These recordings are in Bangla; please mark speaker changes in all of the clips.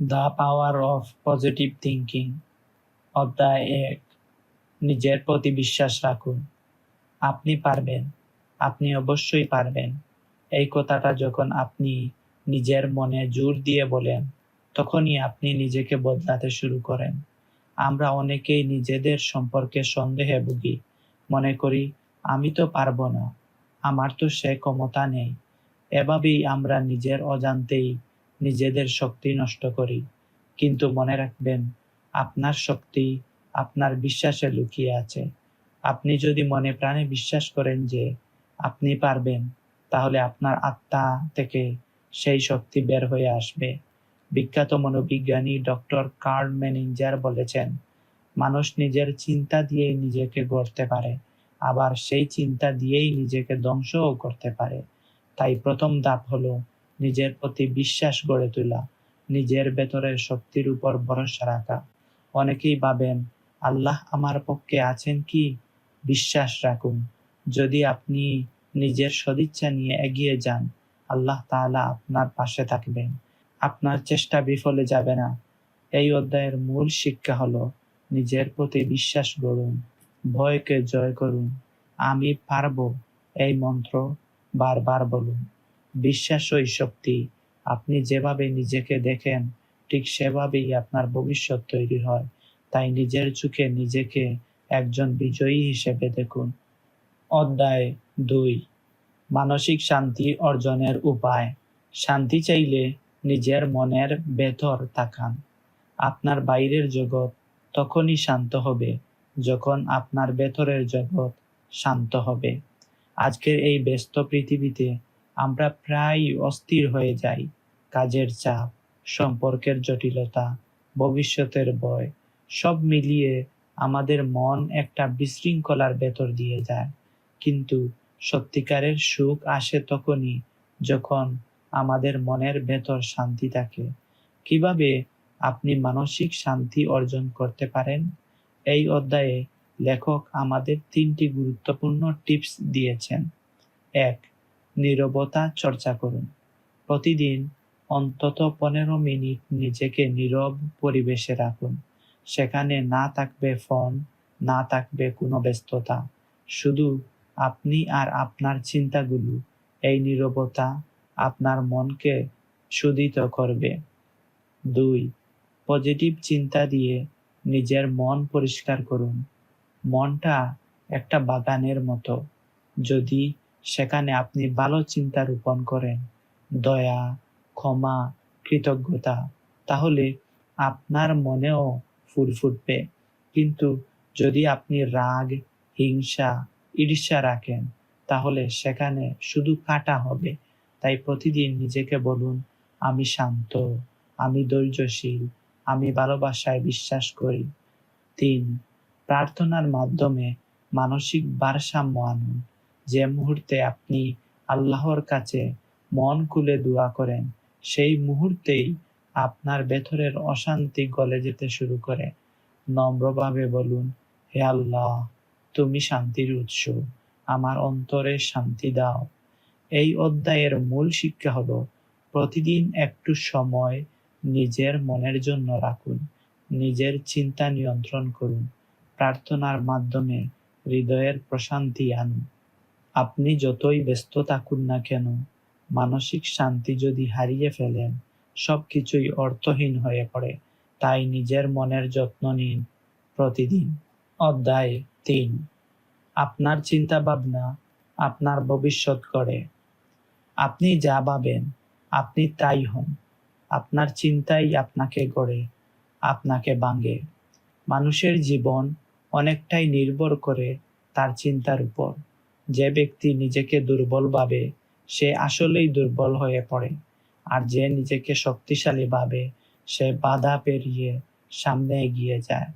Speaker 1: The power of positive thinking অধ্যায় এক। নিজের প্রতি বিশ্বাস রাখুন। আপনি পারবেন। আপনি অবশ্যই পারবেন। এই কথাটা যখন আপনি নিজের মনে জোর দিয়ে বলেন, তখনই আপনি নিজেকে বদলাতে শুরু করেন। আমরা অনেকেই নিজেদের সম্পর্কে সন্দেহে ভুগি। মনে করি, আমি তো পারব না। আমার তো সে ক্ষমতা নেই। এভাবেই আমরা নিজের অজান্তেই নিজেদের শক্তি নষ্ট করি। কিন্তু মনে রাখবেন, আপনার শক্তি আপনার বিশ্বাসে লুকিয়ে আছে। আপনি যদি মনে প্রাণে বিশ্বাস করেন যে আপনি পারবেন, তাহলে আপনার আত্মা থেকে সেই শক্তি বের হয়ে আসবে। বিখ্যাত মনোবিজ্ঞানী ডক্টর কার্ল ম্যানেঞ্জার বলেছেন, মানুষ নিজের চিন্তা দিয়েই নিজেকে গড়তে পারে, আবার সেই চিন্তা দিয়েই নিজেকে ধ্বংসও করতে পারে। তাই প্রথম ধাপ হলো নিজের প্রতি বিশ্বাস গড়ে তোলা, নিজের ভেতরের শক্তির উপর ভরসা রাখা। অনেকেই ভাবেন, আল্লাহ আমার পক্ষে আছেন কি? বিশ্বাস রাখুন, যদি আপনি নিজের সদিচ্ছা নিয়ে এগিয়ে যান, আল্লাহ তাআলা আপনার পাশে থাকবেন। আপনার চেষ্টা বিফলে যাবে না। এই অধ্যায়ের মূল শিক্ষা হলো, নিজের প্রতি বিশ্বাস গড়ুন, ভয়কে জয় করুন, আমি পারব এই মন্ত্র বারবার বলুন। বিশ্বাসই শক্তি। আপনি যেভাবে নিজেকে দেখেন, ঠিক সেভাবেই আপনার ভবিষ্যৎ তৈরি হয়। তাই নিজের চোখে নিজেকে একজন বিজয়ী হিসেবে দেখুন। অধ্যায় দুই। মানসিক শান্তি অর্জনের উপায়। শান্তি চাইলে নিজের মনের ভেতর তাকান। আপনার বাইরের জগৎ তখনই শান্ত হবে, যখন আপনার ভেতরের জগৎ শান্ত হবে। আজকের এই ব্যস্ত পৃথিবীতে আমরা প্রায় অস্থির হয়ে যাই। কাজের চাপ, সম্পর্কের জটিলতা, ভবিষ্যতের ভয়, সব মিলিয়ে আমাদের মন একটা বিশৃঙ্খলার ভেতর দিয়ে যায়। কিন্তু সত্যিকারের সুখ আসে তখনই যখন আমাদের মনের ভেতর শান্তি থাকে। কীভাবে আপনি মানসিক শান্তি অর্জন করতে পারেন? এই অধ্যায়ে লেখক আমাদের তিনটি গুরুত্বপূর্ণ টিপস দিয়েছেন। এক নীরবতা চর্চা করুন। প্রতিদিন অন্তত পনেরো মিনিট নিজেকে নীরব পরিবেশে রাখুন। সেখানে না থাকবে ফোন, না থাকবে কোনো ব্যস্ততা। শুধু আপনি আর আপনার চিন্তাগুলো, এই নীরবতা আপনার মনকে শুদিত করবে। দুই, পজিটিভ চিন্তা দিয়ে নিজের মন পরিষ্কার করুন। মনটা একটা বাগানের মতো। যদি সেখানে আপনি ভালো চিন্তা রোপণ করেন। দয়া, ক্ষমা, কৃতজ্ঞতা, তাহলে আপনার মনেও ফুল ফুটবে। কিন্তু যদি আপনি রাগ, হিংসা, ঈর্ষা রাখেন, তাহলে সেখানে শুধু কাটা হবে। তাই প্রতিদিন নিজেকে বলুন, আমি শান্ত, আমি ধৈর্যশীল, আমি ভালোবাসায় বিশ্বাস করি। তিন, প্রার্থনার মাধ্যমে মানসিক ভারসাম্য আনুন। যে মুহূর্তে আপনি আল্লাহর কাছে মন খুলে দোয়া করেন, সেই মুহূর্তেই আপনার ভেতরের অশান্তি গলে যেতে শুরু করে। নম্রভাবে বলুন, হে আল্লাহ, তুমি শান্তির উৎস, আমার অন্তরে শান্তি দাও। এই অধ্যায়ের মূল শিক্ষা হলো, প্রতিদিন একটু সময় নিজের মনের জন্য রাখুন, নিজের চিন্তা নিয়ন্ত্রণ করুন, প্রার্থনার মাধ্যমে হৃদয়ের প্রশান্তি আনুন। আপনি যতই ব্যস্ত থাকুন না কেন, মানসিক শান্তি যদি হারিয়ে ফেলেন সব কিছুই অর্থহীন হয়ে পড়ে। তাই নিজের মনের যত্ন নিন। প্রতিদিন। অধ্যায় তিন। আপনার চিন্তা ভাবনা আপনার ভবিষ্যৎ করে। আপনি যা ভাবেন, আপনি তাই হন। আপনার চিন্তাই আপনাকে গড়ে, আপনাকে ভাঙে। মানুষের জীবন অনেকটাই নির্ভর করে তার চিন্তার উপর। যে ব্যক্তি নিজেকে দুর্বল ভাবে, সে আসলেই দুর্বল হয়ে পড়ে। আর যে নিজেকে শক্তিশালী ভাবে, সে বাধা পেরিয়ে সামনে এগিয়ে যায়।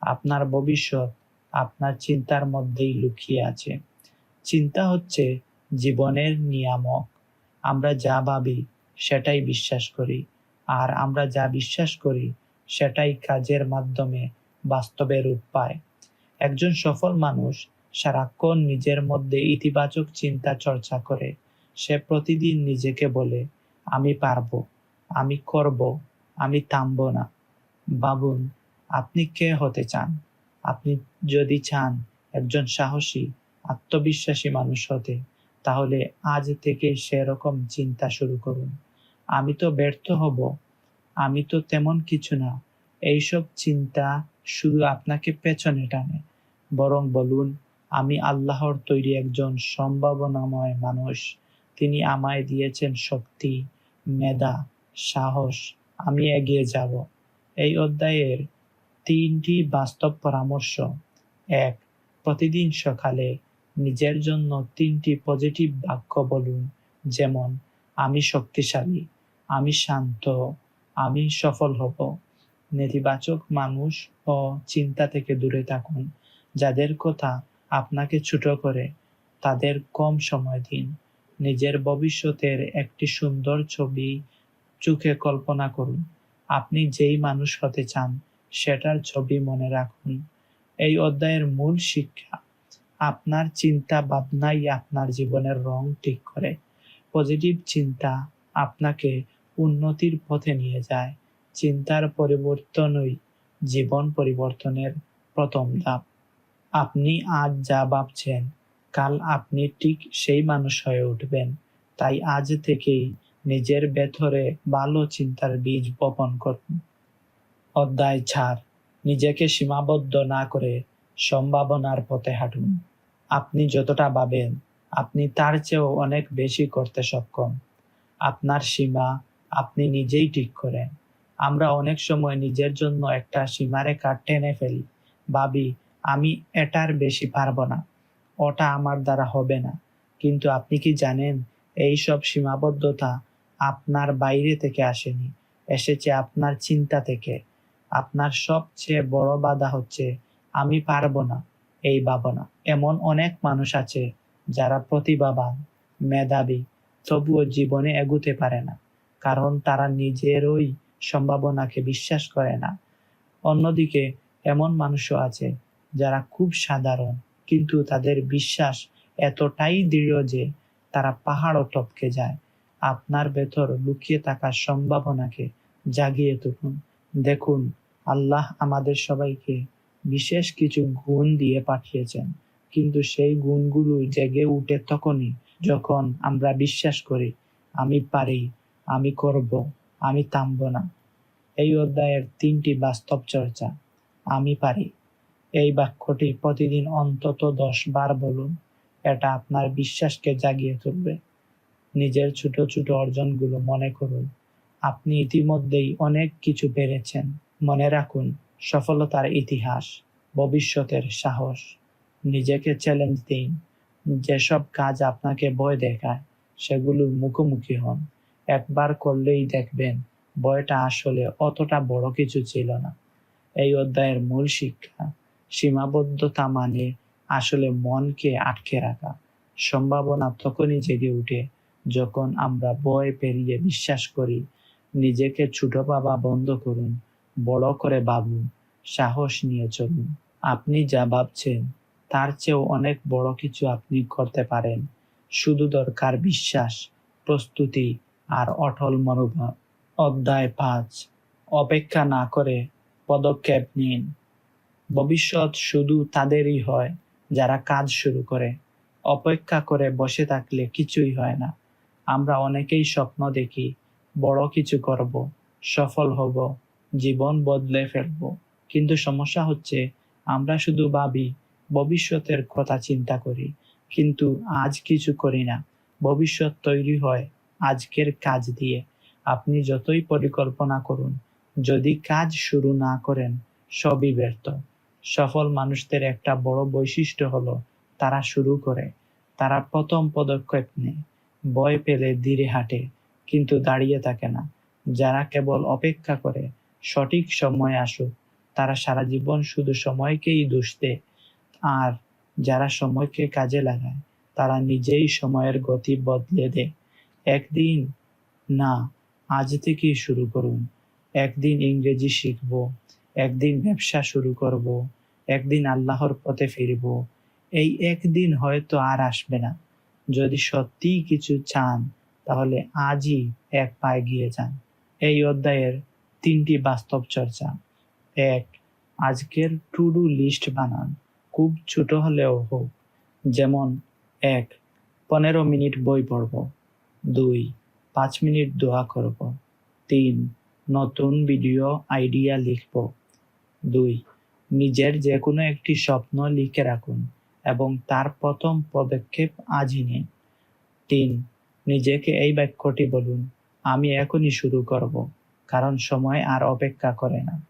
Speaker 1: আপনার ভবিষ্যৎ আপনার চিন্তার মধ্যেই লুকিয়ে আছে। চিন্তা হচ্ছে জীবনের নিয়ামক। আমরা যা ভাবি, সেটাই বিশ্বাস করি। আর আমরা যা বিশ্বাস করি, সেটাই কাজের মাধ্যমে বাস্তবে রূপ পায়। একজন সফল মানুষ সারাক্ষণ নিজের মধ্যে ইতিবাচক চিন্তা চর্চা করে। সে প্রতিদিন নিজেকে বলে, আমি পারব, আমি করব, আমি থামব না। বাবুন, আপনি কে হতে চান? আপনি যদি চান একজন সাহসী, আত্মবিশ্বাসী মানুষ হতে, তাহলে আজ থেকে সেরকম চিন্তা শুরু করুন। আমি তো ব্যর্থ হব, আমি তো তেমন কিছু না। এইসব চিন্তা শুধু আপনাকে পেছনে টানে। বরং বলুন আমি আল্লাহর তৈরি একজন সম্ভাবনাময় মানুষ। তিনি আমায় দিয়েছেন শক্তি, মেধা, সাহস। আমি এগিয়ে যাব। এই অধ্যায়ের তিনটি বাস্তব পরামর্শ। এক, প্রতিদিন সকালে নিজের জন্য তিনটি পজিটিভ বাক্য বলুন, যেমন, আমি শক্তিশালী, আমি শান্ত, আমি সফল হব। নেতিবাচক মানুষ ও চিন্তা থেকে দূরে থাকুন। যাদের কথা আপনাকে ছোট করে তাদের কম সময় দিন। নিজের ভবিষ্যতের একটি সুন্দর ছবি চোখে কল্পনা করুন। আপনি যেই মানুষ হতে চান, সেটার ছবি মনে রাখুন। এই অধ্যায়ের মূল শিক্ষা, আপনার চিন্তা ভাবনাই আপনার জীবনের রং ঠিক করে। পজিটিভ চিন্তা আপনাকে উন্নতির পথে নিয়ে যায়। চিন্তার পরিবর্তনই জীবন পরিবর্তনের প্রথম ধাপ। আপনি আজ যা ভাবছেন, কাল আপনি ঠিক সেই মানুষ হয়ে উঠবেন। তাই আজ থেকেই নিজের ভেতরে ভালো চিন্তার বীজ বপন করুন। অধ্যায় ছাড় নিজেকে সীমাবদ্ধ না করে সম্ভাবনার পথে হাঁটুন। আপনি যতটা ভাবেন, আপনি তার চেয়েও অনেক বেশি করতে সক্ষম। আপনার সীমা আপনি নিজেই ঠিক করেন। আমরা অনেক সময় নিজের জন্য একটা সীমারেখা টেনে ফেলি, ভাবি আমি এটার বেশি পারব না। ওটা আমার দ্বারা হবে না। কিন্তু আপনি কি জানেন, এই সব সীমাবদ্ধতা আপনার বাইরে থেকে আসেনি, এসেছে আপনার চিন্তা থেকে। আপনার সবচেয়ে বড় বাধা হচ্ছে, আমি পারব না, এই ভাবনা এমন অনেক মানুষ আছে যারা প্রতিভাবান, মেধাবী, তবুও জীবনে এগুতে পারে না। কারণ তারা নিজেরই সম্ভাবনাকে বিশ্বাস করে না। অন্যদিকে এমন মানুষও আছে যারা খুব সাধারণ, কিন্তু তাদের বিশ্বাস এতটাই দৃঢ় যে তারা পাহাড়ও টপকে যায়। আপনার ভেতর লুকিয়ে থাকা সম্ভাবনাকে জাগিয়ে তুলুন। দেখুন, আল্লাহ আমাদের সবাইকে বিশেষ কিছু গুণ দিয়ে পাঠিয়েছেন, কিন্তু সেই গুণগুলো জেগে উঠে তখনই যখন আমরা বিশ্বাস করি, আমি পারি, আমি করব, আমি থামব না। এই অধ্যায়ের তিনটি বাস্তব চর্চা, আমি পারি। এই বাক্যটি প্রতিদিন অন্তত দশ বার বলুন, এটা আপনার বিশ্বাসকে জাগিয়ে তুলবে। নিজের ছোট ছোট অর্জনগুলো মনে করুন। আপনি ইতিমধ্যেই অনেক কিছু পেরেছেন। মনে রাখুন, সফলতার ইতিহাস, ভবিষ্যতের সাহস। নিজেকে চ্যালেঞ্জ দিন। যেসব কাজ আপনাকে ভয় দেখায়, সেগুলোর মুখোমুখি হন। একবার করলেই দেখবেন, ভয়টা আসলে অতটা বড় কিছু ছিল না। এই অধ্যায়ের মূল শিক্ষা সীমাবদ্ধতা মানে আসলে মনকে আটকে রাখা। সম্ভাবনা তখনই জেগে উঠে যখন আমরা ভয় পেরিয়ে বিশ্বাস করি, নিজেকে ছোট ভাবা বন্ধ করুন, বড় করে ভাবুন, সাহস নিয়ে চলুন। আপনি যা ভাবছেন, তার চেয়েও অনেক বড় কিছু আপনি করতে পারেন। শুধু দরকার বিশ্বাস, প্রস্তুতি আর অটল মনোভাব। অধ্যায় পাঁচ। অপেক্ষা না করে পদক্ষেপ নিন। ভবিষ্যৎ শুধু তাদেরই হয় যারা কাজ শুরু করে, অপেক্ষা করে বসে থাকলে কিছুই হয় না। আমরা অনেকেই স্বপ্ন দেখি, বড় কিছু করব, সফল হব, জীবন বদলে ফেলব। কিন্তু সমস্যা হচ্ছে, আমরা শুধু ভাবি, ভবিষ্যতের কথা চিন্তা করি, কিন্তু আজ কিছু করি না। ভবিষ্যৎ তৈরি হয় আজকের কাজ দিয়ে। আপনি যতই পরিকল্পনা করুন, যদি কাজ শুরু না করেন, সবই ব্যর্থ। সফল মানুষদের একটা বড় বৈশিষ্ট্য হলো, তারা শুরু করে, তারা প্রথম পদক্ষেপ নেয়। ভয় পেলে ধীরে হাঁটে, কিন্তু দাঁড়িয়ে থাকে না। যারা কেবল অপেক্ষা করে, সঠিক সময় আসুক, তারা সারা জীবন শুধু সময়কেই দোষ আর যারা সময়কে কাজে লাগায়, তারা নিজেই সময়ের গতি বদলে দেয়। একদিন, না, আজ থেকেই শুরু করুন। একদিন ইংরেজি শিখব। একদিন ব্যবসা শুরু করব, একদিন আল্লাহর পথে ফিরব। এই একদিন হয়তো আর আসবে না। যদি সত্যিই কিছু চান, তাহলে আজই এক পায়ে গিয়ে যান। এই অধ্যায়ের তিনটি বাস্তব চর্চা। এক, আজকের টু ডু লিস্ট বানান। খুব ছোট হলেও হোক। যেমন, এক, পনেরো মিনিট বই পড়ব। দুই, পাঁচ মিনিট দোয়া করব। তিন, নতুন ভিডিও আইডিয়া লিখব। দুই, নিজের যে কোনো একটি স্বপ্ন লিখে রাখুন এবং তার প্রথম পদক্ষেপ আজই নিন। তিন, নিজেকে এই বাক্যটি বলুন, আমি এখনই শুরু করব, কারণ সময় আর অপেক্ষা করে না।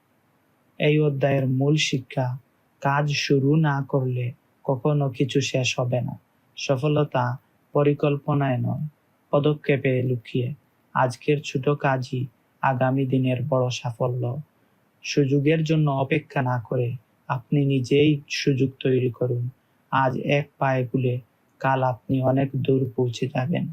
Speaker 1: এই অধ্যায়ের মূল শিক্ষা, কাজ শুরু না করলে কখনো কিছু শেষ হবে না। সফলতা পরিকল্পনায় নয়, পদক্ষেপে লুকিয়ে। আজকের ছোট কাজই আগামী দিনের বড় সাফল্য। সুযোগের জন্য অপেক্ষা না করে আপনি নিজেই সুযোগ তৈরি করুন। আজ এক পায়ে গুলে কাল আপনি অনেক দূর পৌঁছে যাবেন।